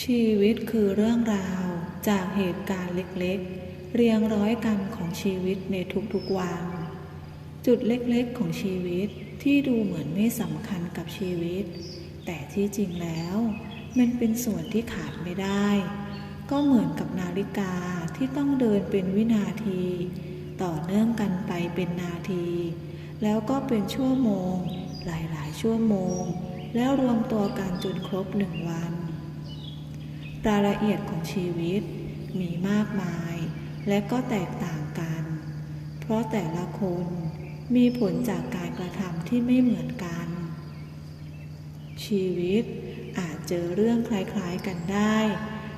ชีวิตคือเรื่องราวจากเหตุการณ์เล็กๆ เรียงร้อยกันของชีวิตในทุกๆวัน จุดเล็กๆของชีวิตที่ดูเหมือนไม่สำคัญกับชีวิต แต่ที่จริงแล้ว มันเป็นส่วนที่ขาดไม่ได้ ก็เหมือนกับนาฬิกาที่ต้องเดินเป็นวินาที ต่อเนื่องกันไปเป็นนาที แล้วก็เป็นชั่วโมง หลายๆ ชั่วโมง แล้วรวมตัวกันจนครบหนึ่งวัน รายละเอียดของชีวิตมีมากมาย และก็แตกต่างกัน เพราะแต่ละคนมีผลจากการกระทำที่ไม่เหมือนกัน ชีวิตอาจเจอเรื่องคล้ายๆกันได้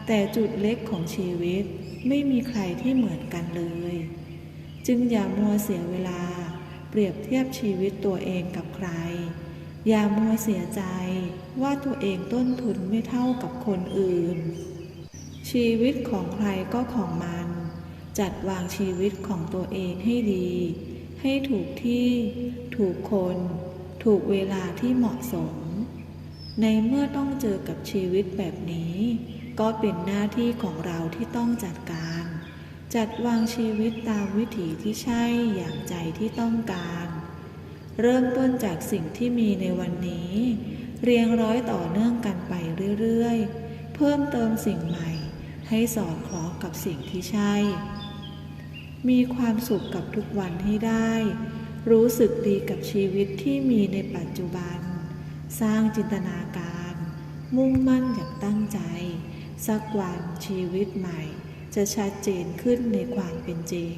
แต่จุดเล็กของชีวิตไม่มีใครที่เหมือนกันเลย จึงอย่ามัวเสียเวลาเปรียบเทียบชีวิตตัวเองกับใคร อย่ามัวเสียใจว่าตัวเองต้นทุนไม่เท่ากับคนอื่น ชีวิตของใครก็ของมัน จัดวางชีวิตของตัวเองให้ดี ให้ถูกที่ ถูกคน ถูกเวลาที่เหมาะสม ในเมื่อต้องเจอกับชีวิตแบบนี้ ก็เป็นหน้าที่ของเราที่ต้องจัดการ จัดวางชีวิตตามวิถีที่ใช่อย่างใจที่ต้องการ เริ่มต้นจากสิ่งที่มีในวันนี้ เรียงร้อยต่อเนื่องกันไปเรื่อยๆ เพิ่มเติมสิ่งใหม่ ให้สอดคล้องกับสิ่งที่ใช่ มีความสุขกับทุกวันให้ได้ รู้สึกดีกับชีวิตที่มีในปัจจุบัน สร้างจินตนาการ มุ่งมั่นอย่างตั้งใจ สักวันชีวิตใหม่ จะชัดเจนขึ้นในความเป็นจริง